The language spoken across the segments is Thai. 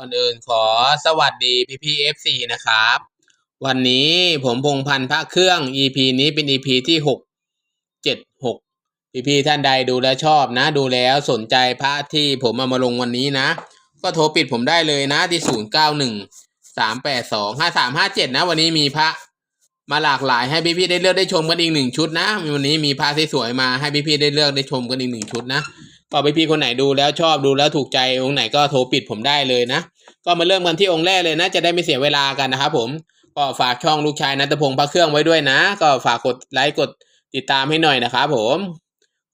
ก่อนอื่นขอสวัสดีพี่พี่เอฟซีนะครับ วันนี้ผมพงพันธ์พระเครื่อง EP นี้เป็น EP ที่หกเจ็ดหกพี่พี่ท่านใดดูแลชอบนะ ดูแล้วสนใจพระที่ผมเอามาลงวันนี้นะ ก็โทรปิดผมได้เลยนะที่ศูนย์เก้าหนึ่งสามแปดสองห้าสามห้าเจ็ดนะ วันนี้มีพระมาหลากหลายให้พี่พี่ได้เลือกได้ชมกันอีกหนึ่งชุดนะ วันนี้มีพระสวยๆมาให้พี่พี่ได้เลือกได้ชมกันอีกหนึ่งชุดนะ ก็พี่พี่คนไหนดูแล้วชอบดูแล้วถูกใจองค์ไหนก็โทรปิดผมได้เลยนะ ก็มาเริ่มกันที่องค์แรกเลยนะ จะได้ไม่เสียเวลากันนะครับผมก็ฝากช่องลูกชายนัทพงศ์พระเครื่องไว้ด้วยนะ ก็ฝากกดไลค์กดติดตามให้หน่อยนะครับผม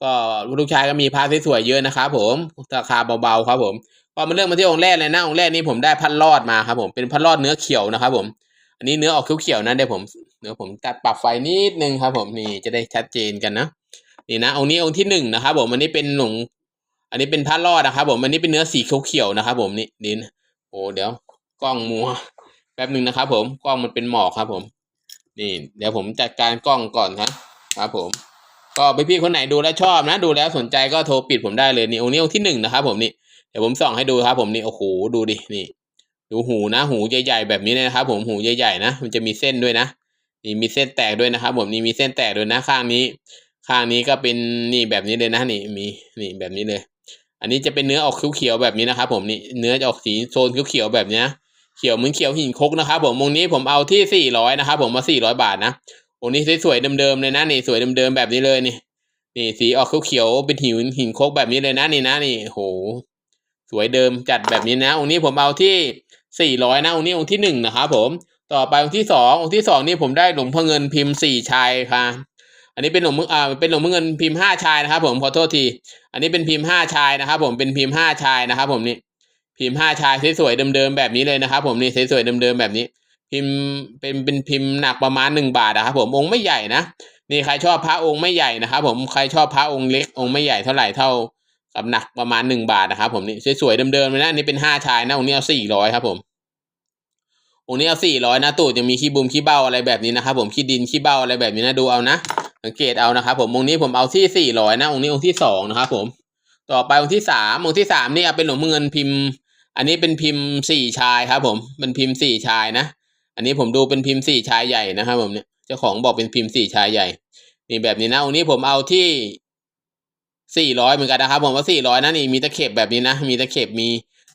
ก็ลูกชายก็มีพาสวยๆเยอะนะครับผมราคาเบาๆครับผมก็มาเริ่มมาที่องค์แรกเลยนะองค์แรกนี้ผมได้พันลอดมาครับผมเป็นพันลอดเนื้อเขียวนะครับ ผม อันนี้เนื้อออกเขียวๆนะเดี๋ยวผมเดี๋ยวผมตัดปรับไฟนิดนึงครับ ผมนี่จะได้ชัดเจนกันนะนี่นะองค์นี้องค์ที่หนึ่งนะครับ ผมอันนี้เป็นหลวง อันนี้เป็นพันลอดนะครับผม อันนี้เป็นเนื้อสีเขียวๆนะครับผมนี่นี่นโอ้เดี๋ยวกล้องมัวแป๊บหนึ่งนะครับ ผมกล้องมันเป็นหมอกครับ ผม นี่ เดี๋ยวผมจัดการกล้องก่อนครับครับ ผม ก็ไปพี่คนไหนดูแล้วชอบนะ ดูแล้วสนใจก็โทรปิดผมได้เลยนี่องค์นี้องค์ที่หนึ่งนะครับผมนี่เดี๋ยวผมส่องให้ดูครับ ผมนี่โอ้โหดูดินี่ ดูหูนะ หูใหญ่ๆแบบนี้นะครับ ผมหูใหญ่ๆนะมันจะมีเส้นด้วยนะนี่มีเส้นแตกด้วยนะครับ ผมนี่มีเส้นแตกด้วยนะข้างนี้ ข้างนี้ก็เป็นนี่แบบนี้เลยนะนี่มีนี่แบบนี้เลย อันนี้จะเป็นเนื้อออกเขียวๆแบบนี้นะครับผมนี่เนื้อจะออกสีโซนเขียวๆแบบนี้เขียวเหมือนเขียวหินคกนะครับผมวงนี้ผมเอาที่สี่ร้อยนะครับผมมาสี่ร้อยบาทนะวงนี้สวยๆเดิมๆเลยนะนี่สวยเดิมๆแบบนี้เลยนี่นี่สีออกเขียวๆเป็นหินหินคกแบบนี้เลยนะนี่นะนี่โหสวยเดิมจัดแบบนี้นะองค์นี้ผมเอาที่สี่ร้อยนะองค์นี้องค์ที่หนึ่งนะครับผมต่อไปองค์ที่สององค์ที่สองนี่ผมได้หลวงพ่อเงินพิมพ์สี่ชายค่ะ อันนี้เป็นหลวงมึงอ่าเป็นหลวงพ่อเงินพิมพ์ห้าชายนะครับ ผมขอโทษที อันนี้เป็นพิมพ์ห้าชายนะครับ ผมเป็นพิมพ์ห้าชายนะครับ ผมนี่พิมพ์ห้าชายสวยๆเดิมๆแบบนี้เลยนะครับ ผมนี่สวยๆเดิมๆแบบนี้ พิมพ์เป็นเป็นพิมพ์หนักประมาณหนึ่งบาทนะครับ ผมองค์ไม่ใหญ่นะนี่ใครชอบพระองค์ไม่ใหญ่นะครับ ผมใครชอบพระองค์เล็กองค์ไม่ใหญ่เท่าไหร่เท่ากับหนักประมาณหนึ่งบาทนะครับ ผมนี่สวยๆเดิมๆเลยนะอันนี้เป็นห้าชายนะองค์นี้เอาสี่ร้อยครับ ผมองค์นี้เอาสี่ร้อยนะตูดจะมีขี้บุมขี้เบ้าอะไรแบบนี้นะครับ ผมขี้ดินขี้เบ้าอะไรแบบนี้นะดูเอานะ สังเกตเอานะครับผมองค์นี้ผมเอาที่สี่ร้อยนะองค์นี้องค์ที่สองนะครับผม ต่อไปองค์ที่สามองค์ที่สามนี่เอาเป็นหลวงพ่อเงินพิมพ์ อันนี้เป็นพิมพ์สี่ชายครับ ผมเป็นพิมพ์สี่ชายนะ อันนี้ผมดูเป็นพิมพ์สี่ชายใหญ่นะครับ ผมเนี่ยเจ้าของบอกเป็นพิมพ์สี่ชายใหญ่นี่แบบนี้นะองค์นี้ผมเอาที่สี่ร้อยเหมือนกันนะครับ ผมว่าสี่ร้อยนะนี่มีตะเข็บแบบนี้นะ มีตะเข็บมี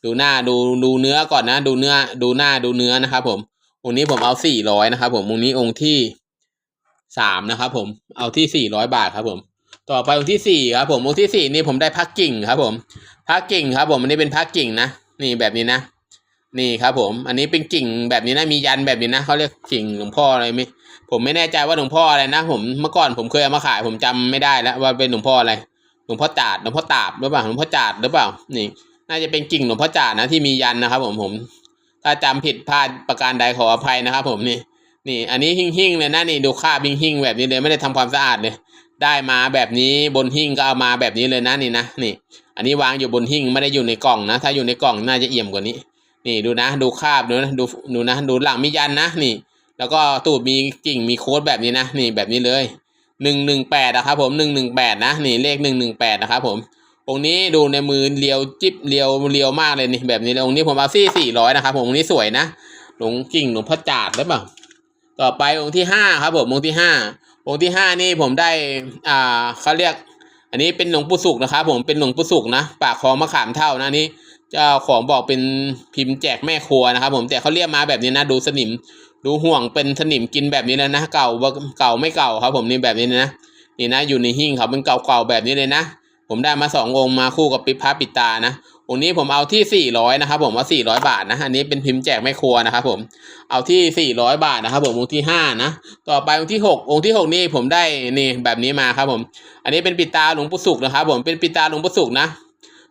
ดูหน้าดูดูเนื้อก่อนนะ ดูเนื้อดูหน้าดูเนื้อนะครับผมองค์นี้ผมเอาสี่ร้อยนะครับผมองค์นี้องค์ที่ สามนะครับผมเอาที่สี่ร้อยบาทครับผม ต่อไปองค์ที่สี่ครับผมองค์ที่สี่นี่ผมได้พักกิ่งครับผมพักกิ่งครับผมอันนี้เป็นพักกิ่งนะนี่แบบนี้นะนี่ครับผม อันนี้เป็นกิ่งแบบนี้นะมียันแบบนี้นะเขาเรียกกิ่งหลวงพ่ออะไรไม่ผมไม่แน่ใจว่าหลวงพ่ออะไรนะ ผมเมื่อก่อนผมเคยเอามาขาย ผมจำไม่ได้แล้วว่าเป็นหลวงพ่ออะไรหลวงพ่อจาดหลวงพ่อตาบหรือเปล่าหลวงพ่อจาดหรือเปล่า นี่ น่าจะเป็นกิ่งหลวงพ่อจาดนะที่มียันนะครับ ผมผม ถ้าจำผิดพลาดประการใดขออภัยนะครับ ผมนี่ นี่ อันนี้หิ่งหิ่งเลยนะนี่ดูค่าบิงหิ่งแบบนี้เลยไม่ได้ทำความสะอาดเลยได้มาแบบนี้บนหิ่งก็เอามาแบบนี้เลยนะนี่นะนี่ อันนี้วางอยู่บนหิ่งไม่ได้อยู่ในกล่องนะ ถ้าอยู่ในกล่องน่าจะเอี่ยมกว่านี้ นี่ดูนะ ดูคาบดูนะดูดูนะดูหลังมียันนะนี่ แล้วก็ตูดมีกิ่งมีโค้ดแบบนี้นะนี่แบบนี้เลยหนึ่งหนึ่งแปดนะครับผมหนึ่งหนึ่งแปดนะนี่เลขหนึ่งหนึ่งแปดนะครับผมองนี้ดูในมือเรียวจิบเรียวเรียวมากเลยนี่แบบนี้เลยองนี้ผมเอาซี่สี่ร้อยนะครับผมองนี้สวยนะหลวงกิ่งหลวงพ่อจาดหรือเปล่า ต่อไปองค์ที่ห้าครับผมองค์ที่ห้าองค์ที่ห้านี่ผมได้อ่าเขาเรียก อันนี้เป็นหลวงปู่สุกนะครับ ผมเป็นหลวงปู่สุกนะปากคลองมะขามเท่านะนี่เจ้าของบอกเป็นพิมพ์แจกแม่ครัวนะครับ ผมแต่เขาเรียกมาแบบนี้นะ ดูสนิม ดูห่วงเป็นสนิมกินแบบนี้แล้วนะเก่าเก่าไม่เก่าครับ ผมนี่แบบนี้นะนี่นะอยู่ในหิ้งเขาเป็นเก่าๆแบบนี้เลยนะผมได้มาสององค์มาคู่กับปิดพระปิตานะ องค์นี้ผมเอาที่สี่ร้อยนะครับผมว่าสี่ร้อยบาทนะ อันนี้เป็นพิมพ์แจกแม่ครัวนะครับผม เอาที่สี่ร้อยบาทนะครับผมองค์ที่ห้านะ ต่อไปองค์ที่หกองค์ที่หกนี่ผมได้นี่แบบนี้มาครับผม อันนี้เป็นปิดตาหลวงปู่สุกนะครับผม เป็นปิดตาหลวงปู่สุกนะ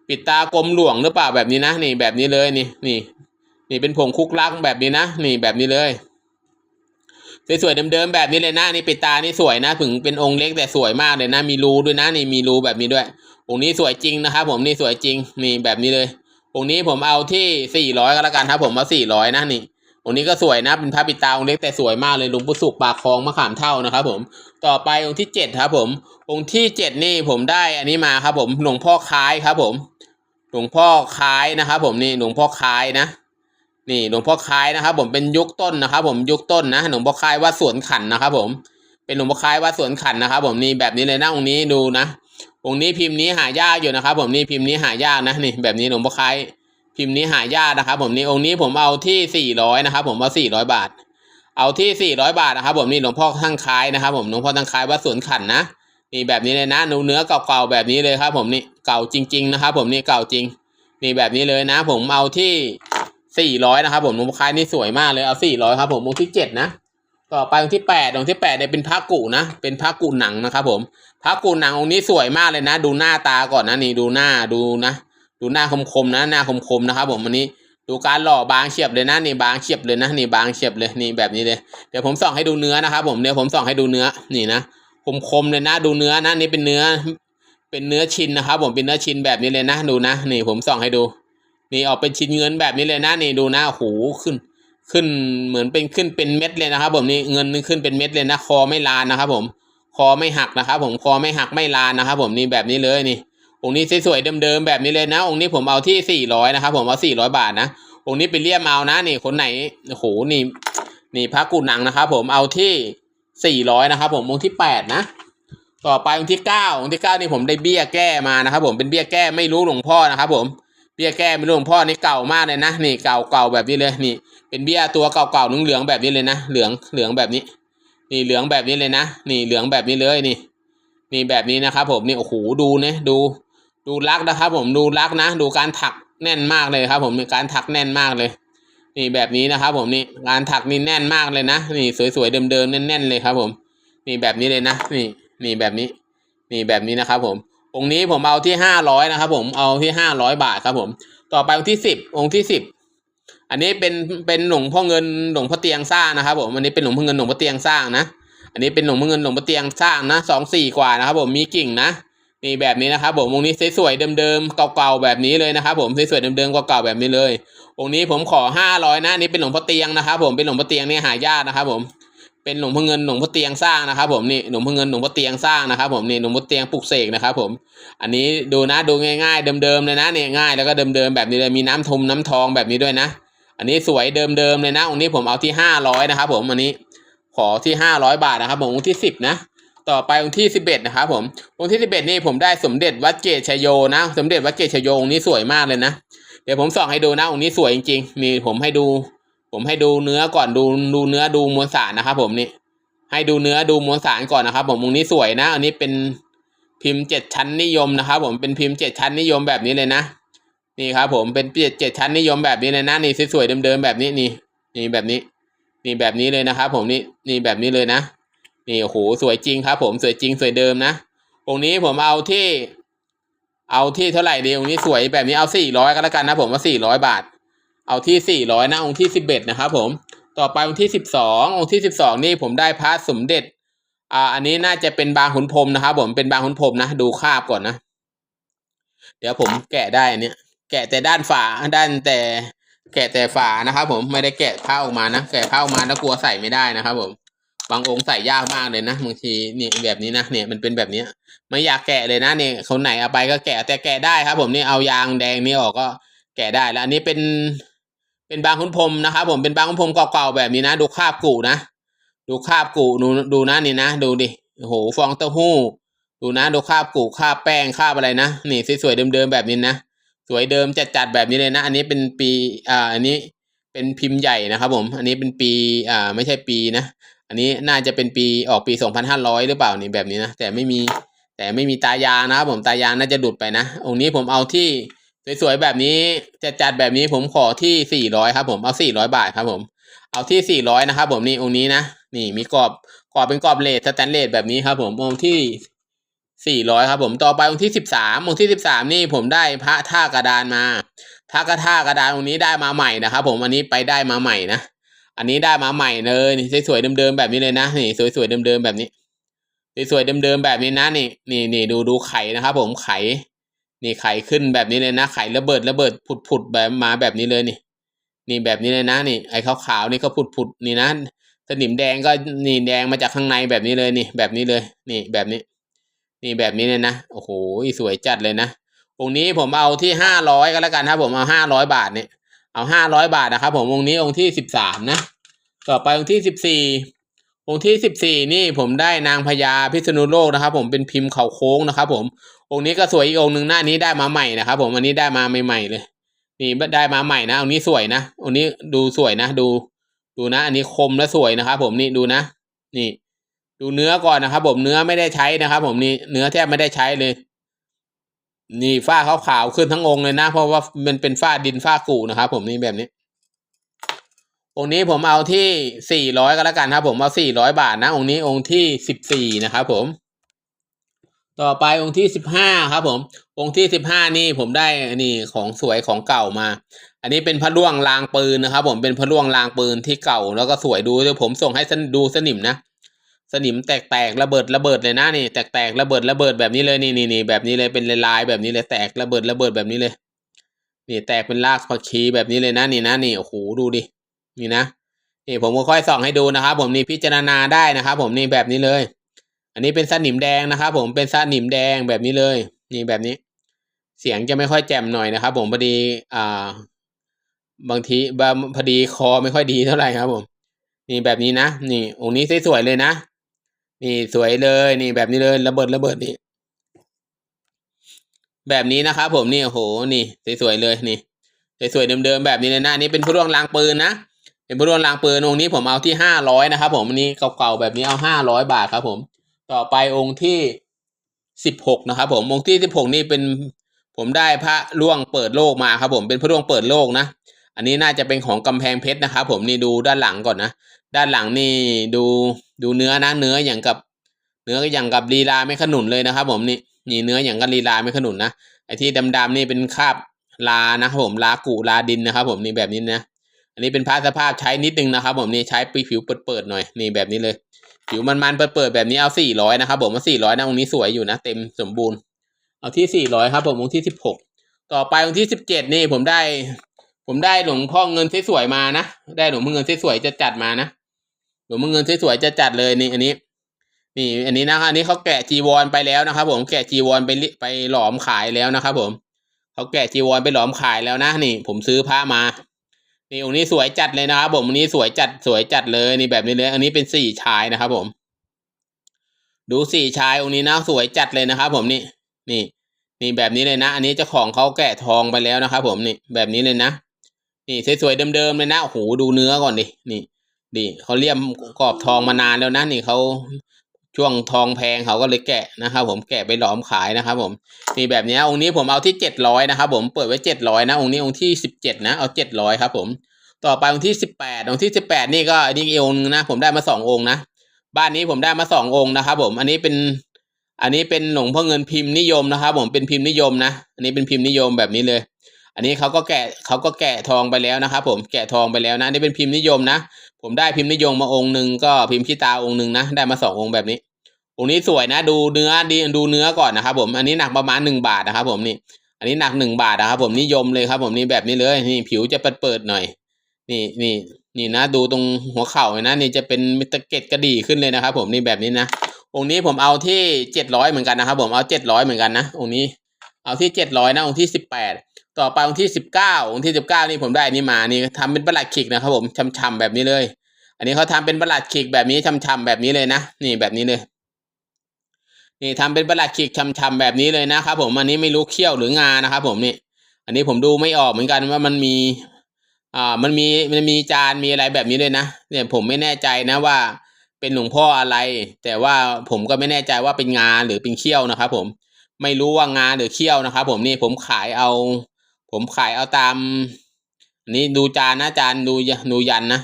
ปิดตากลมหลวงหรือเปล่าแบบนี้นะ นี่แบบนี้เลยนี่ นี่ นี่เป็นผงคุกลักแบบนี้นะ นี่แบบนี้เลย สวยๆเดิมๆแบบนี้เลยนะนี่ปิดตานี่สวยนะถึงเป็นองค์เล็กแต่สวยมากเลยนะ มีรูด้วยนะนี่มีรูแบบนี้ด้วย องค์นี้สวยจริงนะครับ ผมนี่สวยจริงนี่แบบนี้เลย องค์นี้ผมเอาที่สี่ร้อยก็แล้วกันครับผมเอาสี่ร้อยนะนี่องค์นี้ก็สวยนะเป็นพระปิดตาองค์เล็กแต่สวยมากเลยหลวงปู่สุกปากคลองมะขามเท่านะครับ ผม ต่อไปองค์ที่เจ็ดครับ ผม องค์ที่เจ็ดนี่ผมได้อันนี้มาครับ ผมหลวงพ่อคล้ายครับ ผมหลวงพ่อคล้ายนะครับ ผมนี่หลวงพ่อคล้ายนะ นี่หลวงพ่อคล้ายนะครับ ผมเป็นยุคต้นนะครับ ผมยุคต้นนะหลวงพ่อคล้ายวัดสวนขันนะครับ ผม เป็นหลวงพ่อคล้ายวัดสวนขันนะครับ ผมนี่แบบนี้เลยนะองค์นี้ดูนะองค์นี้พิมพ์นี้หายากอยู่นะครับ ผมนี่พิมพ์นี้หายากนะนี่แบบนี้หลวงพ่อคล้ายพิมพ์นี้หายากนะครับ ผมนี่องค์นี้ผมเอาที่สี่ร้อยนะครับ ผมเอาสี่ร้อยบาท เอาที่สี่ร้อยบาทนะครับ ผมนี่หลวงพ่อทั้งคล้ายนะครับ ผมหลวงพ่อทั้งคล้ายวัดสวนขันนะนี่แบบนี้เลยนะนูเนื้อเก่าๆแบบนี้เลยครับ ผมนี่เก่าจริง ๆ นะครับ ผมนี่เก่าจริงนี่แบบนี้เลยนะ ผมเอาที่ สี่ร้อยนะครับผมหลวงพ่อคล้ายนี่สวยมากเลยเอาสี่ร้อยครับผมองค์ที่เจ็ดนะต่อไปองค์ที่แปดองค์ที่แปดเนี่ยเป็นพระกุนะ เป็นพระกุหนังนะครับผมพระกุหนังองค์นี้สวยมากเลยนะ ดูหน้าตาก่อนนะนี่ดูหน้าดูนะ ดูหน้าคมๆนะ หน้าคมๆนะครับ ผมอันนี้ดูการหล่อบางเฉียบเลยนะนี่บางเฉียบเลยนะนี่บางเฉียบเลยนี่แบบนี้เลยเดี๋ยวผมส่องให้ดูเนื้อนะครับ ผมเดี๋ยวผมส่องให้ดูเนื้อนี่นะคมๆเลยนะ ดูเนื้อนะนี่เป็นเนื้อ เป็นเนื้อชิ้นนะครับ ผมเป็นเนื้อชิ้นแบบนี้เลยนะดูนะ นี่ผมส่องให้ดู นี่ออกเป็นชิ้นเงินแบบนี้เลยนะนี่ดูนะโอ้โหขึ้น ขึ้นเหมือนเป็นขึ้นเป็นเม็ดเลยนะครับ ผมนี่เงินนี่ขึ้นเป็นเม็ดเลยนะคอไม่ลานนะครับ ผมคอไม่หักนะครับ ผมคอไม่หักไม่ลานนะครับ ผมนี่แบบนี้เลยนี่องค์นี้สวยๆเดิมๆแบบนี้เลยนะ องค์นี้ผมเอาที่สี่ร้อยนะครับ ผมเอาสี่ร้อยบาทนะองค์นี้ไปเลี่ยมเอานะนี่คนไหนโอ้โหนี่ นี่พระกุหนังนะครับผมเอาที่สี่ร้อยนะครับ ผมองค์ที่แปดนะต่อไปองค์ที่เก้าองค์ที่เก้านี่ผมได้เบี้ยแก้มานะครับ ผมเป็นเบี้ยแก้ไม่รู้หลวงพ่อนะครับ ผม เบี้ยแก้ไม่รู้หลวงพ่อนี่เก่ามากเลยนะนี่เก่าเก่าแบบนี้เลยนี่ เป็นเบี้ยตัวเก่าๆเหลืองแบบนี้เลยนะเหลืองเหลืองแบบนี้ นี่เหลืองแบบนี้เลยนะนี่เหลืองแบบนี้เลยนี่ นี่แบบนี้นะครับ ผมนี่โอ้โหดูเนะดู ดูรักนะครับ ผมดูรักนะ ดูการถักแน่นมากเลยครับ ผมมีการถักแน่นมากเลย นี่แบบนี้นะครับ ผมนี่การถักนี่แน่นมากเลยนะนี่สวยๆเดิมๆแน่นๆเลยครับ ผม นี่แบบนี้เลยนะ นี่นี่แบบนี้ นี่แบบนี้นะครับ ผม องค์นี้ผมเอาที่ห้าร้อยนะครับ ผมเอาที่ห้าร้อยบาทครับผม ต่อไปองค์ที่สิบองค์ที่สิบอันนี้เป็นเป็นหลวงพ่อเงินหลวงพ่อเตียงสร้างนะครับ ผมอันนี้เป็นหลวงพ่อเงินหลวงพ่อเตียงสร้างนะ อันนี้เป็นหลวงพ่อเงินหลวงพ่อเตียงสร้างนะสองสี่กว่านะครับ ผมมีกิ่งนะนี่แบบนี้นะครับ ผมองค์นี้สวยๆเดิมๆเก่าๆแบบนี้เลยนะครับ ผมสวยๆเดิมๆเก่าๆแบบนี้เลยองค์นี้ผมขอห้าร้อยนะอันนี้เป็นหลวงพ่อเตียงนะครับ ผมเป็นหลวงพ่อเตียงนี่หายากนะครับ ผม เป็นหลวงพ่อเงินหลวงพ่อเตียงสร้างนะครับผมนี่หลวงพ่อเงินหลวงพ่อเตียงสร้างนะครับผมนี่หลวงพ่อเตียงปลุกเสกนะครับผมอันนี้ดูนะดูง่ายๆเดิมๆเลยนะเนี่ยง่ายแล้วก็เดิมๆแบบนี้เลยมีน้ำทมน้ำทองแบบนี้ด้วยนะ อันนี้สวยเดิมๆเลยนะองค์นี้ผมเอาที่ห้าร้อยนะครับผมอันนี้ขอที่ห้าร้อยบาทนะครับผมองค์ที่สิบนะต่อไปองค์ที่สิบเอ็ดนะครับผมองค์ที่สิบเอ็ดนี่ผมได้สมเด็จวัดเกตชยโยนะ สมเด็จวัดเกตชยโยองค์นี้สวยมากเลยนะ เดี๋ยวผมส่องให้ดูนะองค์นี้สวยจริงๆนี่ผมให้ดู ผมให้ดูเนื้อก่อนดูดูเนื้อดูมวลสารนะครับ ผมนี่ให้ดูเนื้อดูมวลสารก่อนนะครับ ผมองนี้สวยนะ อันนี้เป็นพิมพ์เจ็ดชั้นนิยมนะครับ ผมเป็นพิมพ์เจ็ดชั้นนิยมแบบนี้เลยนะนี่ครับ ผมเป็นเจ็ดเจ็ดชั้นนิยมแบบนี้เลยนะนี่สวยๆเดิมๆแบบนี้นี่นี่แบบนี้ นี่แบบนี้เลยนะครับ ผมนี่นี่แบบนี้เลยนะนี่โอ้โหสวยจริงครับ ผมสวยจริงสวยเดิมนะองค์นี้ผมเอาที่ เอาที่เท่าไหร่ดีองค์นี้สวยแบบนี้เอาสี่ร้อยก็แล้วกันนะ ผมว่าสี่ร้อยบาท เอาที่สี่ร้อยนะองค์ที่สิบเอ็ดนะครับผมต่อไปองค์ที่สิบสององค์ที่สิบสองนี่ผมได้พระสมเด็จอ่าอันนี้น่าจะเป็นบางขุนพรหมนะครับผมเป็นบางขุนพรหมนะดูคาบก่อนนะ เดี๋ยวผมแกะได้อันเนี่ยแกะแต่ด้านฝาด้านแต่แกะแต่ฝานะครับผมไม่ได้แกะผ้าออกมานะแกะผ้าออกมาแล้วกลัวใส่ไม่ได้นะครับผมบางองค์ใส่ยากมากเลยนะบางทีนี่แบบนี้นะเนี่ยมันเป็นแบบเนี้ยไม่อยากแกะเลยนะเนี่ยคนไหนเอาไปก็แกะแต่แกะได้ครับ ผมนี่เอายางแดงนี่ออกก็แกะได้แล้วอันนี้เป็น เป็นบางขุนพรมนะครับผมเป็นบางขุนพรมเก่าๆแบบนี้นะ ดูคาบกูนะ ดูคาบกูดูดูนะนี่นะ ดูดิโอ้โหฟองเต้าหู้ ดูนะ ดูคาบกูคาบแป้งคาบอะไรนะนี่สวยๆเดิมๆแบบนี้นะสวยเดิมจัดๆแบบนี้เลยนะ อันนี้เป็นปีอ่าอันนี้เป็นพิมพ์ใหญ่นะครับผม อันนี้เป็นปีอ่าไม่ใช่ปีนะ อันนี้น่าจะเป็นปีออกปีสองพันห้าร้อยหรือเปล่านี่แบบนี้นะแต่ไม่มีแต่ไม่มีตายานะครับผมตายาน่าจะดุดไปนะองค์นี้ผมเอาที่ สวยๆแบบนี้จะจัดแบบนี้ผมขอที่สี่ร้อยครับผมเอาสี่ร้อยบาทครับผม เอาที่สี่ร้อยนะครับผมนี่องค์นี้นะนี่มีกรอบกรอบเป็นกรอบเลทสแตนเลสแบบนี้ครับ ผมองค์ที่สี่ร้อยครับผมต่อไปองค์ที่สิบสามองค์ที่สิบสามนี่ผมได้พระท่ากระดานมาท่ากระท่ากระดานองค์นี้ได้มาใหม่นะครับผมอันนี้ไปได้มาใหม่นะอันนี้ได้มาใหม่เลยนี่สวยๆเดิมๆแบบนี้เลยนะนี่สวยๆเดิมๆแบบนี้สวยๆเดิมๆแบบนี้นะนี่นี่นี่ดูดูไข่นะครับผมไข่ นี่ไข่ขึ้นแบบนี้เลยนะ ไข่ระเบิดระเบิดผุดๆแบบมาแบบนี้เลยนี่ นี่แบบนี้เลยนะ นี่ ไอ้ขาวๆนี่ก็ผุดๆนี่นะสนิมแดงก็นี่แดงมาจากข้างในแบบนี้เลยนี่ แบบนี้เลย นี่แบบนี้ นี่แบบนี้เลยนะโอ้โหสวยจัดเลยนะองค์นี้ผมเอาที่ห้าร้อยก็แล้วกันครับผมเอาห้าร้อยบาทเนี่ยเอาห้าร้อยบาทนะครับผมองค์นี้องค์ที่สิบสามนะ ต่อไปองค์ที่สิบสี่ องค์ที่สิบสี่นี่ผมได้นางพญาพิษณุโลกนะครับ ผมเป็นพิมพ์เขาโค้งนะครับผมองค์นี้ก็สวยอีกองค์หนึ่งหน้านี้ได้มาใหม่นะครับ ผมอันนี้ได้มาใหม่ๆเลย นี่ได้มาใหม่นะองค์นี้สวยนะองค์นี้ดูสวยนะดูดูนะ อันนี้คมและสวยนะครับ ผมนี่ดูนะ นี่ ดูเนื้อก่อนนะครับ ผมเนื้อไม่ได้ใช้นะครับ ผมนี่เนื้อแทบไม่ได้ใช้เลย นี่ฝ้าขาวๆขึ้นทั้งองค์เลยนะ เพราะว่ามันเป็นฝ้าดินฝ้ากูนะครับ ผมนี่แบบนี้ องค์นี้ผมเอาที่สี่ร้อยก็แล้วกันครับ ผมเอาสี่ร้อยบาทนะ องค์นี้องค์ที่สิบสี่นะครับผม ต่อไปองค์ที่สิบห้าครับ ผม องค์ที่สิบห้านี่ผมได้นี่ของสวยของเก่ามา อันนี้เป็นพระล่วงรางปืนนะครับ ผมเป็นพระล่วงรางปืนที่เก่าแล้วก็สวยดูเดี๋ยวผมส่งให้ดูสนิมนะสนิมแตกๆระเบิดระเบิดเลยนะนี่แตกๆระเบิดระเบิดแบบนี้เลยนี่นี่นี่แบบนี้เลยเป็นลายแบบนี้เลยแตกระเบิดระเบิดแบบนี้เลย นี่แตกเป็นรากผักชีแบบนี้เลยนะนี่นะนี่โอ้โหดูดิ นี่นะนี่ผมก็ค่อยส่องให้ดูนะครับ ผมนี่พิจารณาได้นะครับ ผมนี่แบบนี้เลย อันนี้เป็นสนิมแดงนะครับ ผมเป็นสนิมแดงแบบนี้เลย นี่แบบนี้ เสียงจะไม่ค่อยแจ่มหน่อยนะครับ ผมพอดีอ่า บางทีบางพอดีคอไม่ค่อยดีเท่าไหร่ครับ ผม นี่แบบนี้นะนี่องค์นี้สวยๆเลยนะนี่สวยเลย นี่แบบนี้เลยระเบิดระเบิดนี่แบบนี้นะครับผมนี่โอ้โหนี่สวยๆเลยนี่สวยๆเดิมๆแบบนี้เลยนะนนี่เป็นผู้ร่วงรางปืนนะ เป็นผู้ร่วงรางปืนองค์นี้ผมเอาที่ห้าร้อยนะครับผมอันนี้เก่าๆแบบนี้เอาห้าร้อยบาทครับผม ต่อไปองค์ที่สิบหกนะครับผมองค์ที่สิบหกนี่เป็นผมได้พระล่วงเปิดโลกมาครับผมเป็นพระล่วงเปิดโลกนะ อันนี้น่าจะเป็นของกำแพงเพชรนะครับผมนี่ดูด้านหลังก่อนนะด้านหลังนี่ดูดูเนื้อนะเนื้ออย่างกับ เนื้ออย่างกับลีลาไม่ขนุนเลยนะครับ ผมนี่นี่เนื้ออย่างกับลีลาไม่ขนุนนะไอ้ที่ดำๆนี่เป็นคราบลานะครับผมลากูลาดินนะครับ ผมนี่แบบนี้นะ อันนี้เป็นผ้าสภาพใช้นิดนึงนะครับ ผมนี่ใช้ปีผิวเปิดๆหน่อยนี่แบบนี้เลย ผิวมันๆเปิดๆแบบนี้เอาสี่ร้อยนะครับผมเอาสี่ร้อยนะองค์นี้สวยอยู่นะเต็มสมบูรณ์ เอาที่สี่ร้อยครับ ผมองค์ที่สิบหกต่อไปองค์ที่สิบเจ็ดนี่ผมได้ ผมได้หลวงพ่อเงินสวยๆมานะได้หลวงพ่อเงินสวยๆจะจัดมานะหลวงพ่อเงินสวยๆจะจัดเลยนี่อันนี้นี่อันนี้นะครับอันนี้เขาแกะจีวรไปแล้วนะครับ ผมแกะจีวรไปไปหลอมขายแล้วนะครับ ผมเขาแกะจีวรไปหลอมขายแล้วนะนี่ ผมซื้อผ้ามา นี่องค์นี้สวยจัดเลยนะครับผมอันนี้สวยจัดสวยจัดเลยนี่แบบนี้เลย อันนี้เป็นสี่ชายนะครับผม ดูสี่ชายองค์นี้นะสวยจัดเลยนะครับผมนี่ นี่ นี่แบบนี้เลยนะ อันนี้เจ้าของเขาแกะทองไปแล้วนะครับผมนี่แบบนี้เลยนะ นี่สวยๆเดิมๆเลยนะโอ้โหดูเนื้อก่อนดินี่ดิเขาเลี่ยมกรอบทองมานานแล้วนะนี่เขา ช่วงทองแพงเขาก็เลยแกะนะครับ ผมแกะไปหลอมขายนะครับ ผมนี่แบบนี้องค์นี้ผมเอาที่เจ็ดร้อยนะครับ ผมเปิดไว้เจ็ดร้อยนะองค์นี้องค์ที่สิบเจ็ดนะเอาเจ็ดร้อยครับ ผม ต่อไปองค์ที่สิบแปดองค์ที่สิบแปดนี่ก็นนี้อีกองค์นึงนะ ผมได้มาสององค์นะบ้านนี้ผมได้มาสององค์นะครับ ผมอันนี้เป็นอันนี้เป็นหลวงพ่อเงินพิมพ์นิยมนะครับ ผมเป็นพิมพ์นิยมนะอันนี้เป็นพิมพ์นิยมแบบนี้เลย อันนี้เขาก็แกะเขาก็แกะทองไปแล้วนะครับ ผมแกะทองไปแล้วนะอันนี่เป็นพิมพ์นิยมนะ ผมได้พิมพ์นิยมมาองค์หนึ่งก็พิมพ์ขี้ตาองค์หนึ่งนะได้มาสององค์แบบนี้ องนี้สวยนะ ดูเนื้อดีดูเนื้อก่อนนะครับ ผมอันนี้หนักประมาณหนึ่งบาทนะครับ ผมนี่ อันนี้หนักหนึ่งบาทนะครับ ผมนิยมเลยครับ ผมนี่แบบนี้เลยนี่ผิวจะเปิดเปิดๆหน่อย นี่นี่นี่นะ ดูตรงหัวเข่านะนี่จะเป็นมิตะเก็ดกระดี่ขึ้นเลยนะครับ ผมนี่แบบนี้นะองค์นี้ผมเอาที่เจ็ดร้อยเหมือนกันนะครับ ผมเอาเจ็ดร้อยเหมือนกันนะองค์นี้ เอาที่เจ็ดร้อยนะองค์ที่สิบแปดต่อไปองค์ที่สิบเก้าองค์ที่สิบเก้านี่ผมได้อันนี้มานี่ทำเป็นประหลัดขิกนะครับ ผมช่ำๆแบบนี้เลย อันนี้เขาทำเป็นประหลัดขิกแบบนี้ช่ำๆแบบนี้เลยนะนี่แบบนี้เลย นี่ทำเป็นประหลัดขิกช่ำๆแบบนี้เลยนะครับผมอันนี้ไม่รู้เขี้ยวหรืองานะครับผมนี่ อันนี้ผมดูไม่ออกเหมือนกันว่ามันมีอ่ามันมีมันมีจานมีอะไรแบบนี้เลยนะเนี่ยผมไม่แน่ใจนะว่าเป็นหลวงพ่ออะไร แต่ว่าผมก็ไม่แน่ใจว่าเป็นงาหรือเป็นเขี้ยวนะครับผมไม่รู้ว่างาหรือเขี้ยวนะครับผมนี่ผมขายเอา ผมขายเอาตาม อันนี้ดูจานนะจานดูดูยันนะ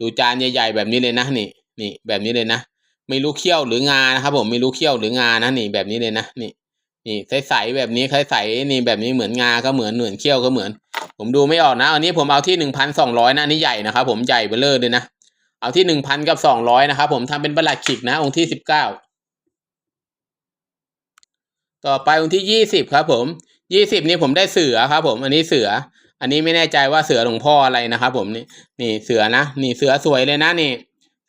ดูจานใหญ่ๆแบบนี้เลยนะนี่นี่แบบนี้เลยนะ ไม่รู้เขี้ยวหรืองานะครับ ผมไม่รู้เขี้ยวหรืองานะนี่แบบนี้เลยนะนี่นี่ใสๆแบบนี้ใสๆนี่แบบนี้เหมือนงาก็เหมือนเหมือนเขี้ยวก็เหมือน ผมดูไม่ออกนะ อันนี้ผมเอาที่หนึ่งพันสองร้อยนะอันนี้ใหญ่นะครับ ผมใหญ่เบ้อเลอเลยนะเอาที่หนึ่งพันกับสองร้อยนะครับผมทำเป็นประหลัดขิกนะองค์ที่สิบเก้าต่อไปองค์ที่ยี่สิบครับ ผมยี่สิบนี่ผมได้เสือครับ ผมอันนี้เสือ อันนี้ไม่แน่ใจว่าเสือหลวงพ่ออะไรนะครับ ผมนี่นี่เสือนะนี่เสือสวยเลยนะนี่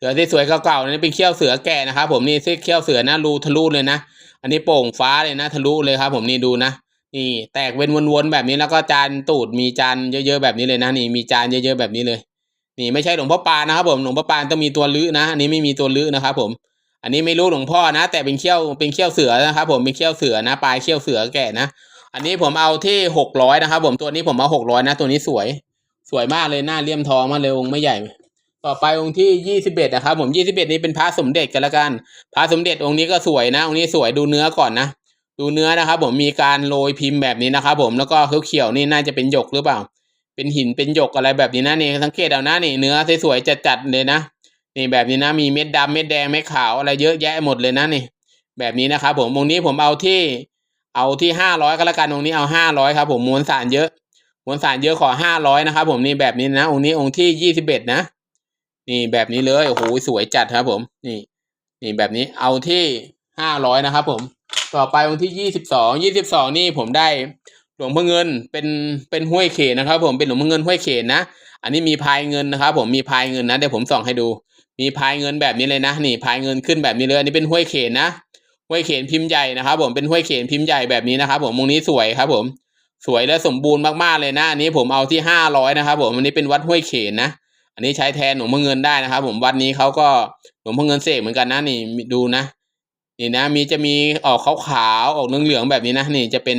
สือที่สวยเก่าๆนี่เป็นเขี้ยวเสือแก่นะครับผมนี่เขี้ยวเสือนะรูทะลุเลยนะ อันนี้โป่งฟ้าเลยนะทะลุเลยครับ ผมนี่ดูนะนี่แตกเป็นวนๆแบบนี้แล้วก็จานตูดมีจานเยอะๆแบบนี้เลยนะนี่มีจานเยอะๆแบบนี้เลย นี่ไม่ใช่หลวงพ่อปานนะครับผมหลวงพ่อปานต้องมีตัวลื้อนะอันนี้ไม่มีตัวลื้อนะครับผมอันนี้ไม่รู้หลวงพ่อนะ แต่เป็นเขี้ยวเป็นเขี้ยวเสือนะครับผมเป็นเขี้ยวเสือนะปลายเขี้ยวเสือแก่นะอันนี้ผมเอาที่หกร้อยนะครับผมตัวนี้ผมเอาหกร้อยนะ ตัวนี้สวย สวยมากเลยหน้าเลี่ยมทองมากเลยองค์ไม่ใหญ่ ต่อไปองค์ที่ยี่สิบเอ็ดนะครับผมยี่สิบเอ็ดนี้เป็นพระสมเด็จกันละกัน พระสมเด็จองค์นี้ก็สวยนะ องค์นี้สวยดูเนื้อก่อนนะ ดูเนื้อนะครับ ผมมีการโรยพิมพ์แบบนี้นะครับ ผมแล้วก็เขียวๆนี่น่าจะเป็นหยกหรือเปล่า เป็นหินเป็นหยกอะไรแบบนี้นะนี่สังเกตเอานะนี่เนื้อสวยๆจัดๆเลยนะนี่แบบนี้นะมีเม็ดดำเม็ดแดงเม็ดขาวอะไรเยอะแยะหมดเลยนะนี่ แบบนี้นะครับผมองค์นี้ผมเอาที่ เอาที่ห้าร้อยก็แล้วกันองค์นี้เอาห้าร้อยครับ ผมมวลสารเยอะมวลสารเยอะขอห้าร้อยนะครับผมนี่แบบนี้นะองค์นี้องค์ที่ยี่สิบเอ็ดนะ นี่แบบนี้เลยโอ้โหสวยจัดครับ ผมนี่ นี่แบบนี้เอาที่ห้าร้อยนะครับ ผมต่อไปองค์ที่ยี่สิบสองยี่สิบสองนี่ผมได้หลวงพ่อเงินเป็นเป็นห้วยเขนนะครับ ผมเป็นหลวงพ่อเงินห้วยเขนนะ อันนี้มีพายเงินนะครับ ผมมีพายเงินนะเดี๋ยวผมส่องให้ดู มีพายเงินแบบนี้เลยนะนี่พายเงินขึ้นแบบนี้เลยอันนี้เป็นห้วยเขนนะห้วยเขนพิมพ์ใหญ่นะครับ ผมเป็นห้วยเขนพิมพ์ใหญ่แบบนี้นะครับ ผมมงนี้สวยครับ ผมสวยและสมบูรณ์มากๆเลยนะอันนี้ผมเอาที่ห้าร้อยนะครับ ผมอันนี้เป็นวัดห้วยเขนนะ อันนี้ใช้แทนหลวงพ่อเงินได้นะครับ ผมวัดนี้เขาก็หลวงพ่อเงินเสกเหมือนกันนะนี่ดูนะนี่นะมีจะมีออกขาวๆออกเหลืองๆแบบนี้นะนี่จะเป็น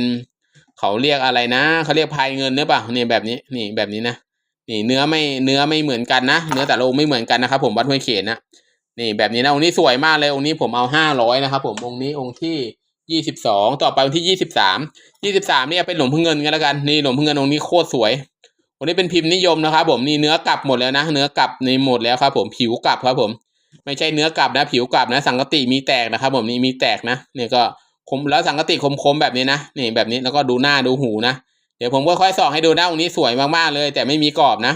เขาเรียกอะไรนะเขาเรียกพายเงินหรือเปล่านี่แบบนี้นี่แบบนี้นะนี่เนื้อไม่เนื้อไม่เหมือนกันนะเนื้อแต่ละองค์ไม่เหมือนกันนะครับ ผมวัดห้วยเขนนะนี่แบบนี้นะองค์นี้สวยมากเลยองค์นี้ผมเอาห้าร้อยนะครับ ผมองค์นี้องค์ที่ยี่สิบสองต่อไปองค์ที่ยี่สิบสามยี่สิบสามเนี่ยเป็นหลวงพ่อเงินกันแล้วกันนี่หลวงพ่อเงินองค์นี้โคตรสวย องค์นี้เป็นพิมพ์นิยมนะครับ ผมนี่เนื้อกลับหมดแล้วนะ เนื้อกลับในหมดแล้วครับ ผมผิวกลับครับผม ไม่ใช่เนื้อกลับนะ ผิวกลับนะ สังกติมีแตกนะครับ ผมนี่มีแตกนะนี่ก็คมแล้วสังกติคมๆแบบนี้นะนี่แบบนี้แล้วก็ดูหน้าดูหูนะเดี๋ยวผมก็ค่อยส่องให้ดูนะองค์นี้สวยมากๆเลย แต่ไม่มีกรอบนะ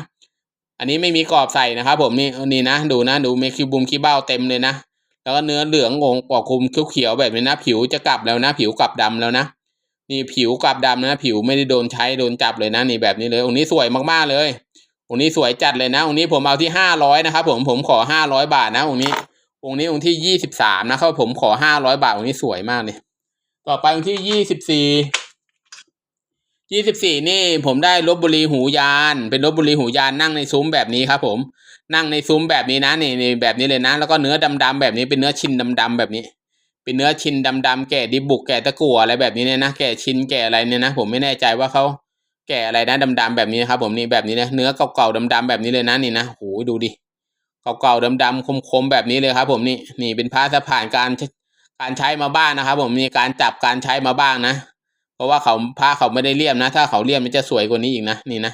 อันนี้ไม่มีกรอบใส่นะครับ ผมนี่นี่นะ ดูนะดูเมคิวบุมคิเบ้าเต็มเลยนะแล้วก็เนื้อเหลืององค์ปอกคุมเขียวๆแบบนี้นะ ผิวจะกลับแล้วนะ ผิวกลับดำแล้วนะ นี่ผิวกลับดำนะ ผิวไม่ได้โดนใช้โดนจับเลยนะนี่แบบนี้เลยองค์นี้สวยมากๆเลยองค์นี้สวยจัดเลยนะองค์นี้ผมเอาที่ห้าร้อยนะครับผมผมขอห้าร้อยบาทนะองค์นี้องค์นี้องค์ที่ยี่สิบสามนะครับผมขอห้าร้อยบาทองค์นี้สวยมากเลยต่อไปองค์ที่ยี่สิบสี่ยี่สิบสี่นี่ผมได้ลบบุรีหูยาน เป็นลบบุรีหูยานนั่งในซุ้มแบบนี้ครับผมนั่งในซุ้มแบบนี้นะนี่นี่แบบนี้เลยนะ แล้วก็เนื้อดำๆแบบนี้เป็นเนื้อชินดำๆแบบนี้ เป็นเนื้อชินดำๆแก่ดิบุกแก่ตะกั่วอะไรแบบนี้เนี่ยนะแก่ชินแก่อะไรเนี่ยนะผมไม่แน่ใจว่าเขาแก่อะไรนะดำๆแบบนี้นะครับผมนี่แบบนี้นะเนื้อเก่าๆดำๆแบบนี้เลยนะนี่นะโหดูดิเก่าๆดำๆคมๆแบบนี้เลยครับ ผมนี่นี่เป็นผ้าสะพานการการใช้มาบ้างนะครับ ผมมีการจับการใช้มาบ้างนะ เพราะว่าเขาผ้าเขาไม่ได้เลี่ยมนะ ถ้าเขาเลี่ยมมันจะสวยกว่านี้อีกนะนี่นะ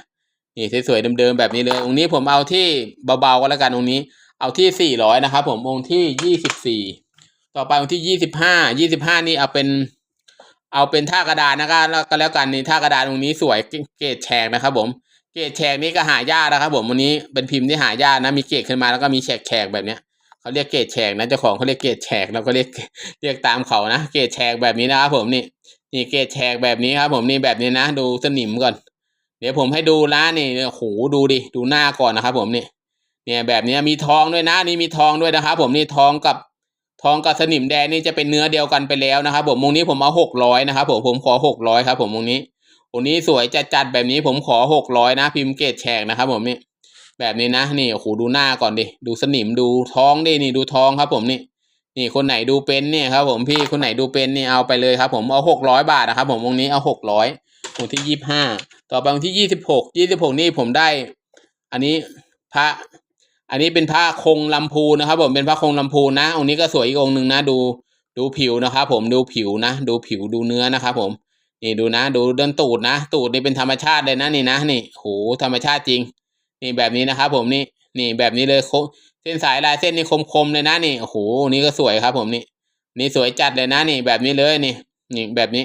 นี่สวยๆเดิมๆแบบนี้เลยองค์นี้ผมเอาที่เบาๆก็แล้วกันองค์นี้ เอาที่สี่ร้อยนะครับผมองค์ที่ยี่สิบสี่ ต่อไปองค์ที่ยี่สิบห้ายี่สิบห้านี่เอาเป็น เอาเป็นท่ากระดานนะครับแล้วก็แล้วกันนี่ท่ากระดานตรงนี้สวยเกรดแฉกนะครับ ผม เกรดแฉกนี้ก็หายากนะครับ ผมวันนี้เป็นพิมพ์ที่หายากนะมีเกรดขึ้นมาแล้วก็มีแฉกแฉกแบบเนี้ยเขาเรียกเกรดแฉกนะเจ้าของเขาเรียกเกรดแฉกเราก็เรียกเรียกตามเขานะเกรดแฉกแบบนี้นะครับ ผมนี่นี่เกรดแฉกแบบนี้ครับ ผมนี่แบบนี้นะดูสนิมก่อน เดี๋ยวผมให้ดูร้านนี่โอ้โหดูดิดูหน้าก่อนนะครับ ผมนี่เนี่ยแบบนี้มีทองด้วยนะนี่มีทองด้วยนะครับ ผมนี่ทองกับ ทองกับสนิมแดงนี่จะเป็นเนื้อเดียวกันไปแล้วนะครับ ผมวงนี้ผมเอาหกร้อยนะครับผมผมขอหกร้อยครับผมวงนี้ตัวนี้สวยจัดจัดๆแบบนี้ผมขอหกร้อยนะพิมพ์เกตแฉกนะครับผมนี่แบบนี้นะนี่โอ้โหดูหน้าก่อนดิดูสนิมดูท้องดินี่ดูท้องครับ ผมนี่ นี่คนไหนดูเป็นเนี่ยครับ ผมพี่คนไหนดูเป็นนี่เอาไปเลยครับ ผมเอาหกร้อยบาทนะครับ ผมวงนี้เอาหกร้อยองที่ยี่ห้าต่อไปองที่ยี่สิบหกยี่สิบหกนี่ผมได้ อันนี้พระ อันนี้เป็นพระคงลำพูนะครับผมเป็นพระคงลำพูนะองค์นี้ก็สวยอีกองค์หนึ่งนะดูดูผิวนะครับผมดูผิวนะ ดูผิวดูเนื้อนะครับผมนี่ดูนะ ดูเดินตูดนะ ตูดนี่เป็นธรรมชาติเลยนะนี่นะนี่โหธรรมชาติจริง นี่แบบนี้นะครับผมนี่นี่แบบนี้เลยเส้นสายลายเส้นนี่คมๆเลยนะนี่โอ้โหนี่ก็สวยครับ ผมนี่ นี่สวยจัดเลยนะนี่แบบนี้เลยนี่ นี่แบบนี้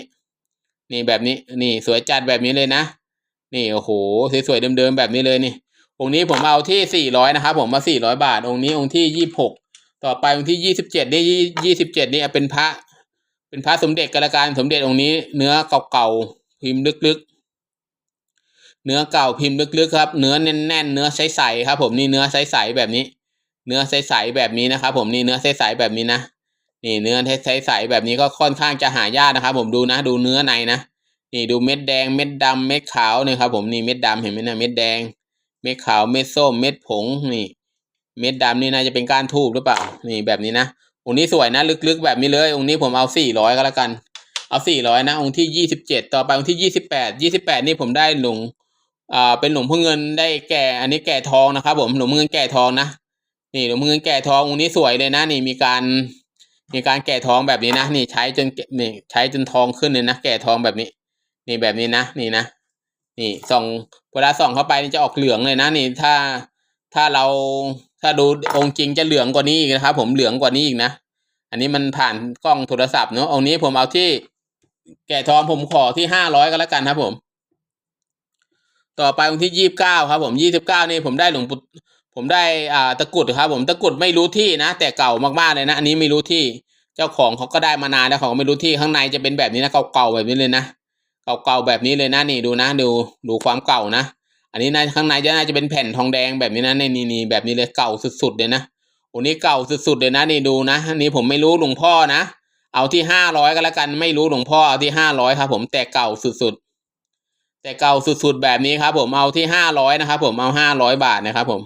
นี่แบบนี้ นี่สวยจัดแบบนี้เลยนะ นี่โอ้โหสวยๆเดิมๆแบบนี้เลยนี่ องค์นี้ผมเอาที่สี่ร้อยนะครับผมมาสี่ร้อยบาท องค์นี้องค์ที่ยี่หกต่อไปองค์ที่ยี่สิบเจ็ดนี่ยี่สิบเจ็ดนี่เป็นพระ เป็นพระสมเด็จกระการสมเด็จองค์นี้ เนื้อเก่าๆ พิมพ์ลึกๆ เนื้อเก่าพิมพ์ลึกๆครับ เนื้อแน่นๆ เนื้อใสๆครับ ผมนี่เนื้อใสๆแบบนี้ เนื้อใสๆแบบนี้นะครับผมนี่เนื้อใสๆแบบนี้นะ นี่เนื้อใสๆแบบนี้ก็ค่อนข้างจะหายากนะครับ ผมดูนะ ดูเนื้อในนะ นี่ดูเม็ดแดง เม็ดดำเม็ดขาวเนี่ยครับผมนี่เม็ดดำเห็นไหมนะเม็ดแดง เม็ดขาวเม็ดส้มเม็ดผงนี่ เม็ดดำนี่น่าจะเป็นก้านทูบหรือเปล่า นี่แบบนี้นะองค์นี้สวยนะลึกๆแบบนี้เลยองค์นี้ผมเอาสี่ร้อยก็แล้วกัน เอาสี่ร้อยนะองค์ที่ยี่สิบเจ็ดต่อไปองค์ที่ยี่สิบแปดยี่สิบแปดนี่ผมได้หลวงอ่าเป็นหลวงพ่อเงินได้แก่ อันนี้แก่ทองนะครับ ผมหลวงพ่อเงินแก่ทองนะนี่หลวงพ่อเงินแก่ทององค์นี้สวยเลยนะ นี่มีการ มีการแก่ทองแบบนี้นะนี่ใช้จนนี่ใช้จนทองขึ้นเลยนะแก่ทองแบบนี้ นี่แบบนี้นะนี่นะ นี่ส่องเวลาส่องเข้าไปนี่จะออกเหลืองเลยนะนี่ถ้าถ้าเราถ้าดูองค์จริงจะเหลืองกว่านี้อีกนะครับ ผมเหลืองกว่านี้อีกนะอันนี้มันผ่านกล้องโทรศัพท์เนอะองค์นี้ผมเอาที่แก่ทองผมขอที่ห้าร้อยก็แล้วกันครับผม ต่อไปองค์ที่ยี่สิบเก้าครับ ผมยี่สิบเก้านี่ผมได้หลวงปู่ผมได้อ่าตะกุดครับ ผมตะกุดไม่รู้ที่นะ แต่เก่ามากๆเลยนะ อันนี้ไม่รู้ที่เจ้าของเขาก็ได้มานานแล้วเขาไม่รู้ที่ข้างในจะเป็นแบบนี้นะเก่าๆแบบนี้เลยนะ เก่าๆแบบนี้เลยนะนี่ดูนะดูดูความเก่านะ อันนี้นะข้างในจะน่าจะเป็นแผ่นทองแดงแบบนี้นะนี่นี่นี่แบบนี้เลยเก่าสุดๆเลยนะโอ้นี้เก่าสุดๆเลยนะนี่ดูนะอันนี้ผมไม่รู้หลวงพ่อนะเอาที่ห้าร้อยก็แล้วกันไม่รู้หลวงพ่อเอาที่ห้าร้อยครับ ผมแต่เก่าสุดๆแต่เก่าสุดๆแบบนี้ครับผมเอาที่ห้าร้อยนะครับผมเอาห้าร้อยบาทนะครับผม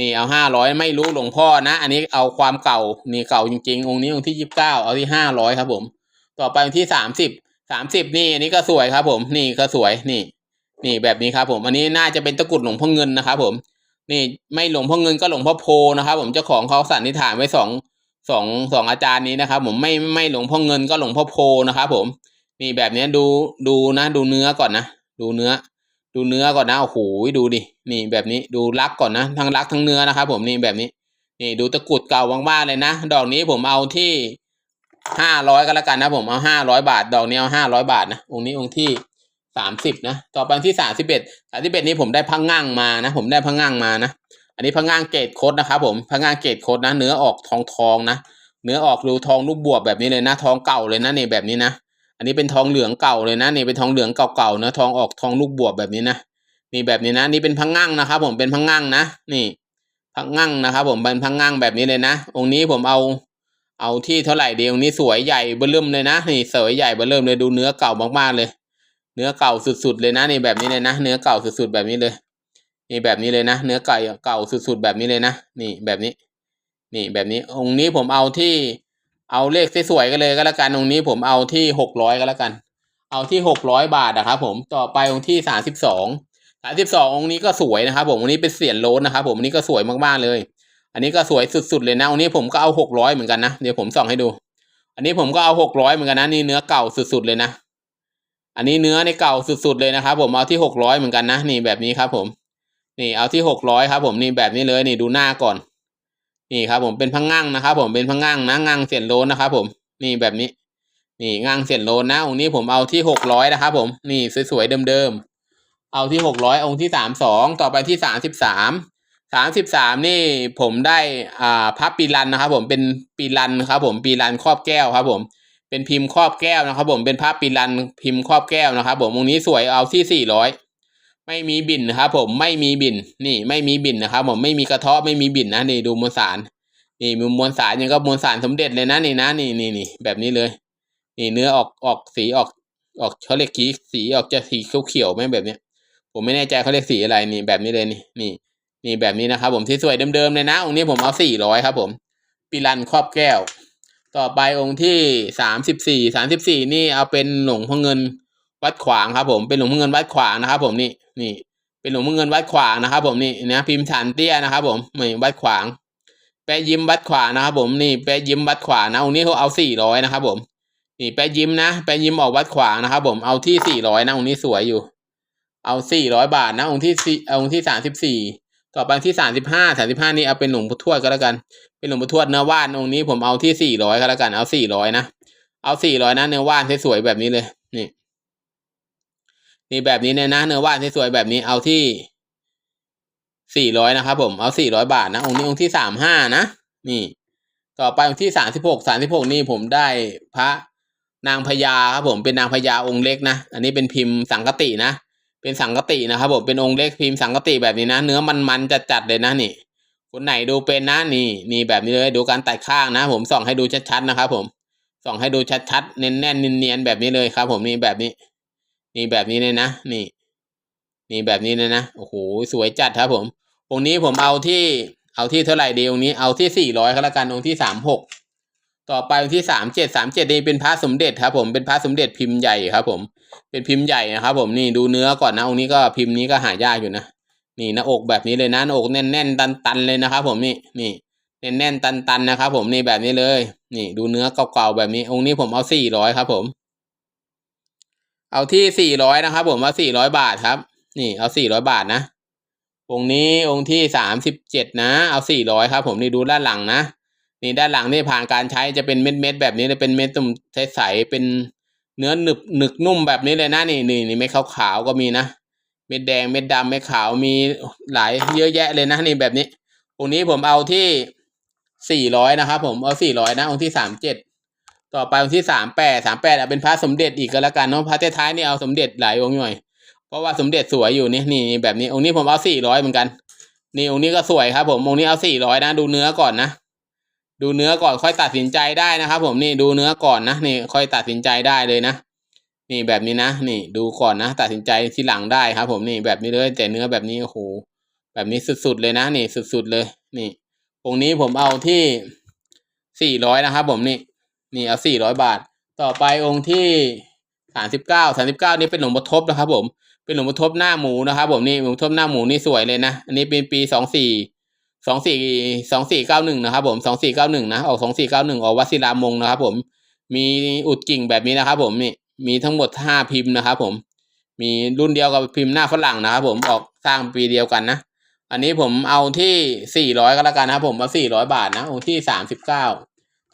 นี่เอาห้าร้อยไม่รู้หลวงพ่อนะ อันนี้เอาความเก่านี่เก่าจริงๆ องค์นี้องค์ที่ยี่สิบเก้าเอาที่ห้าร้อยครับผม ต่อไปที่สามสิบ สามสิบนี่อันนี้ก็สวยครับ ผมนี่ก็สวยนี่ นี่แบบนี้ครับผมอันนี้น่าจะเป็นตะกรุดหลวงพ่อเงินนะครับผม นี่ไม่หลวงพ่อเงินก็หลวงพ่อโพนะครับ ผมเจ้าของเขาสันนิษฐานไว้สองสองสองอาจารย์นี้นะครับ ผมไม่ไม่หลวงพ่อเงินก็หลวงพ่อโพนะครับผม นี่แบบนี้ดูดูนะ ดูเนื้อก่อนนะดูเนื้อ ดูเนื้อก่อนนะโอ้โหดูดินี่แบบนี้ดูรักก่อนนะทั้งรักทั้งเนื้อนะครับ ผมนี่แบบนี้ นี่ดูตะกรุดเก่ามากๆเลยนะ ดอกนี้ผมเอาที่ ห้าร้อยก็แล้วกันนะผมเอาห้าร้อยบาท ดอกนี้เอาห้าร้อยบาทนะองค์นี้องค์ที่สามสิบนะต่อไปที่สามสิบเอ็ดสามสิบเอ็ดนี้ผมได้พังงั่งมานะ ผมได้พังงั่งมานะ อันนี้พังงั่งเกรดโคดนะครับผมพังงั่งเกรดโคดนะ เนื้อออกทองทองนะเนื้อออกดูทองลูกบวบแบบนี้เลยนะ ทองเก่าเลยนะนี่แบบนี้นะอันนี้เป็นทองเหลืองเก่าเลยนะนี่เป็นทองเหลืองเก่าๆนะทองออกทองลูกบวบแบบนี้นะนี่แบบนี้นะ นี่เป็นพังงั่งนะครับผมเป็นพังงั่งนะ นี่พังงั่งนะครับผมเป็นพังงั่งแบบนี้เลยนะ องค์นี้ผมเอา เอาที่เท่าไหร่เดีองค์นี้สวยใหญ่เบิ่มเลยนะนี่สวยใหญ่เบิ่มเลยดูเนื้อเก่ามากๆเลย เนื้อเก่าสุดๆเลยนะนี่แบบนี้เลยนะ เนื้อเก่าสุดๆแบบนี้เลย นี่แบบนี้เลยนะ เนื้อไก่เก่าสุดๆแบบนี้เลยนะ นี่แบบนี้ นี่แบบนี้องค์นี้ผมเอาที่ เอาเลขสวยๆกันเลยก็แล้วกันองค์นี้ผมเอาที่หกร้อยก็แล้วกัน เอาที่หกร้อยบาทนะครับผมต่อไปองค์ที่สามสิบสองสามสิบสององค์นี้ก็สวยนะครับผมองค์นี้เป็นเสียนโลนนะครับผมอันนี้ก็สวยมากๆเลย อันนี้ก็สวยสุด ๆ เลยนะองค์นี้ผมก็เอาหกร้อยเหมือนกันนะเดี๋ยวผมส่องให้ดู อันนี้ผมก็เอาหกร้อยเหมือนกันนะนี่เนื้อเก่าสุด ๆ เลยนะอันนี้เนื้อในเก่าสุด ๆ เลยนะครับผมเอาที่หกร้อยเหมือนกันนะนี่แบบนี้ครับผม นี่เอาที่หกร้อยครับผมนี่แบบนี้เลยนี่ดูหน้าก่อน นี่ครับผมเป็นพังงั่งนะครับ ผมเป็นพังงั่งนะงั่งเสียนโลนนะครับ ผมนี่แบบนี้ นี่งั่งเสียนโลนนะองค์นี้ผมเอาที่หกร้อยนะครับผมนี่สวยๆเดิมๆเอาที่หกร้อยองค์ที่สามสองต่อไปที่สามสิบสามามสิบสามนี่ผมได้อ่าพระปีรันนะครับ ผมเป็นปีรันครับ ผมปีรันครอบแก้วครับ ผม เป็นพิมพ์ครอบแก้วนะครับ ผมเป็นพระปีรันพิมพ์ครอบแก้วนะครับ ผมองค์นี้สวยเอาที่สี่ร้อยไม่มีบินนะครับ ผมไม่มีบินนี่ไม่มีบินนะครับ ผมไม่มีกระเทาะไม่มีบินนะนี่ดูมวลสาร นี่มีมวลสารยังก็มวลสารสมเด็จเลยนะนี่นะนี่นี่นี่แบบนี้เลย นี่เนื้อออกออกสีออกออกเขาเรียกสีสีออกจะสีเขียวๆไหมแบบเนี้ย ผมไม่แน่ใจเขาเรียกสีอะไรนี่แบบนี้เลยนี่นี่ นี่แบบนี้นะครับผมที่สวยเดิมๆเลยนะ องค์นี้ผมเอาสี่ร้อยครับผมปีรันครอบแก้ว ต่อไปองค์ที่สามสิบสี่สามสิบสี่นี่เอาเป็นหลวงพ่อเงินวัดขวางครับ ผมเป็นหลวงพ่อเงินวัดขวางนะครับ ผมนี่นี่ เป็นหลวงพ่อเงินวัดขวางนะครับ ผมนี่นะพิมพ์ฐานเตี้ยนะครับ ผมนี่วัดขวาง แปะยิ้มวัดขวางนะครับ ผมนี่แปะยิ้มวัดขวางนะองค์นี้เขาเอาสี่ร้อยนะครับ ผมนี่แปะยิ้มนะแปะยิ้มออกวัดขวางนะครับ ผมเอาที่สี่ร้อยนะองค์นี้สวยอยู่ เอาสี่ร้อยบาทนะองค์ที่สี่องค์ที่สามสิบสี่ ต่อไปที่สามสิบห้าสามสิบห้านี่เอาเป็นหลวงพ่อทวดก็แล้วกัน เป็นหลวงพ่อทวดเนื้อว่านองค์นี้ผมเอาที่สี่ร้อยก็แล้วกัน เอาสี่ร้อยนะ เอาสี่ร้อยนะเนื้อว่านสวยๆแบบนี้เลย นี่ นี่แบบนี้เนี่ยนะ เนื้อว่านสวยๆแบบนี้ เอาที่สี่ร้อยนะครับผม เอาสี่ร้อยบาทนะ องค์นี้องค์ที่สามห้านะ นี่ ต่อไปองค์ที่สามสิบหกสามสิบหกนี่ผมได้พระนางพญาครับผม เป็นนางพญาองค์เล็กนะ อันนี้เป็นพิมพ์สังกตินะ เป็นสังกตินะครับผมเป็นองค์เล็กพิมพ์สังกติแบบนี้นะ เนื้อมันๆจัดเลยนะนี่ คนไหนดูเป็นนะนี่นี่แบบนี้เลยดูการตัดข้างนะ ผมส่องให้ดูชัดๆนะครับผมส่องให้ดูชัดๆเน้นแน่นเนียนๆแบบนี้เลยครับ ผมนี่แบบนี้ นี่แบบนี้เลยนะ นี่ นี่แบบนี้เลยนะโอ้โหสวยจัดครับ ผมองค์นี้ผมเอาที่เอาที่เท่าไหร่ดีองค์นี้เอาที่สี่ร้อยก็แล้วกันองค์ที่สามหก ต่อไปองค์ที่สามเจ็ดสามเจ็ดนี่เป็นพระสมเด็จครับ ผมเป็นพระสมเด็จพิมพ์ใหญ่ครับ ผม เป็นพิมพ์ใหญ่นะครับ ผมนี่ดูเนื้อก่อนนะองค์นี้ก็พิมพ์นี้ก็หายากอยู่นะนี่หน้าอกแบบนี้เลยนะหน้าอกแน่นๆตันๆเลยนะครับ ผมนี่นี่แน่นๆตันๆนะครับ ผมนี่แบบนี้เลย นี่ดูเนื้อเก่าๆแบบนี้ องค์นี้ผมเอาสี่ร้อยครับ ผม เอาที่สี่ร้อยนะครับ ผมเอาสี่ร้อยบาทครับ นี่เอาสี่ร้อยบาทนะองค์นี้องค์ที่สามสิบเจ็ดนะ เอาสี่ร้อยครับ ผมนี่ดูด้านหลังนะ นี่ด้านหลังนี่ผ่านการใช้จะเป็นเม็ดเม็ดแบบนี้เลยเป็นเม็ดตุ่มใสๆเป็นเนื้อหนึบหนึกนุ่มแบบนี้เลยนะนี่นี่นี่เม็ดขาวๆก็มีนะเม็ดแดงเม็ดดำเม็ดขาวมีหลายเยอะแยะเลยนะนี่แบบนี้องค์นี้ผมเอาที่สี่ร้อยนะครับผมเอาสี่ร้อยนะองค์ที่สามเจ็ดต่อไปองค์ที่สามแปดสามแปดเอาเป็นพระสมเด็จอีกก็แล้วกันเนาะพระท้ายๆนี่เอาสมเด็จหลายองค์หน่อยเพราะว่าสมเด็จสวยอยู่นี่นี่แบบนี้องค์นี้ผมเอาสี่ร้อยเหมือนกันนี่องค์นี้ก็สวยครับผมองค์นี้เอาสี่ร้อยนะดูเนื้อก่อนนะ ดูเนื้อก่อนค่อยตัดสินใจได้นะครับ ผมนี่ดูเนื้อก่อนนะนี่ค่อยตัดสินใจได้เลยนะ นี่แบบนี้นะนี่ดูก่อนนะ ตัดสินใจทีหลังได้ครับ ผมนี่แบบนี้เลยแต่เนื้อแบบนี้โอ้โหแบบนี้สุดๆเลยนะนี่สุดๆเลย นี่องค์นี้ผมเอาที่สี่ร้อยนะครับ ผมนี่นี่เอาสี่ร้อยบาท ต่อไปองค์ที่สามสิบเก้าสามสิบเก้านี่เป็นหลวงพ่อทบนะครับ ผมเป็นหลวงพ่อทบหน้าหมูนะครับ ผมนี่หลวงพ่อทบหน้าหมูนี่สวยเลยนะอันนี้เป็นปีสองสี่ สองสี่สองสี่เก้าหนึ่งนะครับผมสองสี่เก้าหนึ่งนะออกสองสี่เก้าหนึ่งออกวัดศิลามงนะครับผมมีอุดกิ่งแบบนี้นะครับผมนี่มีทั้งหมดห้าพิมพ์นะครับผมมีรุ่นเดียวกับพิมพ์หน้าฝรั่งนะครับผมออกสร้างปีเดียวกันนะอันนี้ผมเอาที่สี่ร้อยก็แล้วกันนะครับผมเอาสี่ร้อยบาทนะองค์ที่สามสิบเก้า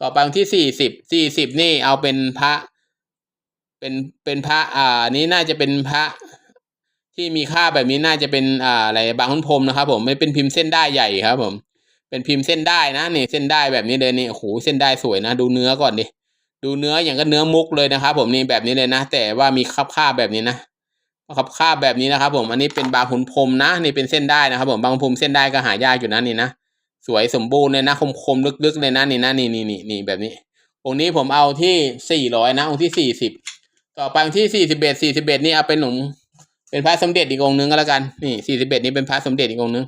ต่อไปองค์ที่สี่สิบสี่สิบนี่เอาเป็นพระ เป็นเป็นพระอ่านี้น่าจะเป็นพระ ที่มีค่าแบบนี้น่าจะเป็นอ่าอะไรบางขุนพรมนะครับ ผมไม่เป็นพิมพ์เส้นได้ใหญ่ครับ ผม เป็นพิมพ์เส้นได้นะนี่เส้นได้แบบนี้เลยนี่โอ้โหเส้นได้สวยนะ ดูเนื้อก่อนดิดูเนื้ออย่างก็เนื้อมุกเลยนะครับผมนี่แบบนี้เลยนะ แต่ว่ามีคับค่าแบบนี้นะคับค่าแบบนี้นะครับ ผมอันนี้เป็นบางขุนพรมนะ นี่เป็นเส้นได้นะครับ ผมบางขุนพรมเส้นได้ก็หายากอยู่นะนี่นะสวยสมบูรณ์เลยนะคมคมๆลึกๆเลยนะนี่นะนี่นี่นี่นี่แบบนี้องค์นี้ผมเอาที่สี่ร้อยนะองค์ที่สี่สิบต่อไปองค์ที่สี่สิบเอ็ดสี่สิบเอ็ดนี่เอาเป็นหนุ่ม เป็นพระสมเด็จอีกองค์นึงก็แล้วกันนี่สี่สิบเอ็ดนี่เป็นพระสมเด็จอีกองค์นึง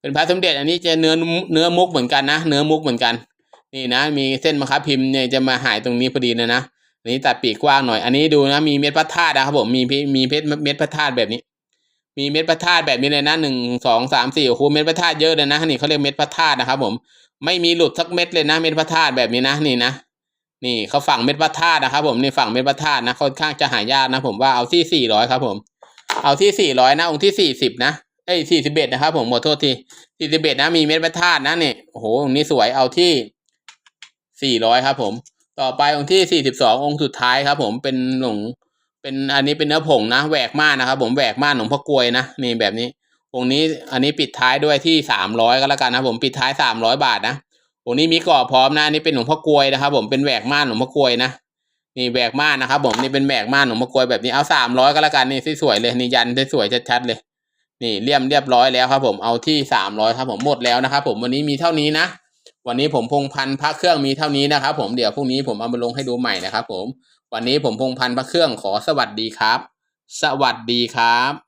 เป็นพระสมเด็จอันนี้จะเนื้อเนื้อมุกเหมือนกันนะเนื้อมุกเหมือนกัน นี่นะ มีเส้นมะคับพิมพ์เนี่ยจะมาหายตรงนี้พอดีเลยนะอันนี้ตัดปีกกว้างหน่อย อันนี้ดูนะมีเม็ดพระธาตุนะครับผมมีมีเพชรเม็ดพระธาตุแบบนี้ มีเม็ดพระธาตุแบบนี้เลยนะหนึ่งสองสามสี่โอ้โหเม็ดพระธาตุเยอะเลยนะนี่เขาเรียกเม็ดพระธาตุนะครับ ผม ไม่มีหลุดสักเม็ดเลยนะ เม็ดพระธาตุแบบนี้นะนี่นะนี่เขาฝั่งเม็ดพระธาตุนะครับผมนี่ฝั่งเม็ดพระธาตุนะค่อนข้างจะหายากนะผมว่าเอาที่สี่ร้อยครับผม เอาที่สี่ร้อยนะ องค์ที่สี่สิบนะเอ้ยสี่สิบเอ็ดนะครับผมขอโทษทีสี่สิบเอ็ดนะ มีเม็ดพระธาตุนะเนี่ยโอ้โหองค์นี้สวยเอาที่สี่ร้อยครับ ผม ต่อไปองค์ที่สี่สิบสององค์สุดท้ายครับ ผมเป็นหลวงเป็นอันนี้เป็นเนื้อผงนะแหวกม่านนะครับ ผมแหวกม่านหลวงพ่อกลวยนะนี่แบบนี้องค์นี้อันนี้ปิดท้ายด้วยที่สามร้อยก็แล้วกันนะผมปิดท้ายสามร้อยบาทนะองค์นี้มีกรอบพร้อมนะอันนี่เป็นหลวงพ่อกลวยนะครับ ผมเป็นแหวกม่านหลวงพ่อกลวยนะ นี่แบกม่านนะครับผมนี่เป็นแบกม่านหลวงพ่อกลวยแบบนี้เอาสามร้อยก็แล้วกันนี่สวยๆเลยนี่ยันสวยชัดๆเลย นี่เลี่ยมเรียบร้อยแล้วครับ ผมเอาที่สามร้อยครับผมหมดแล้วนะครับผมวันนี้มีเท่านี้นะวันนี้ผมพงพันพระเครื่องมีเท่านี้นะครับ ผมเดี๋ยวพรุ่งนี้ผมเอามาลงให้ดูใหม่นะครับ ผม วันนี้ผมพงพันพระเครื่องขอสวัสดีครับ สวัสดีครับ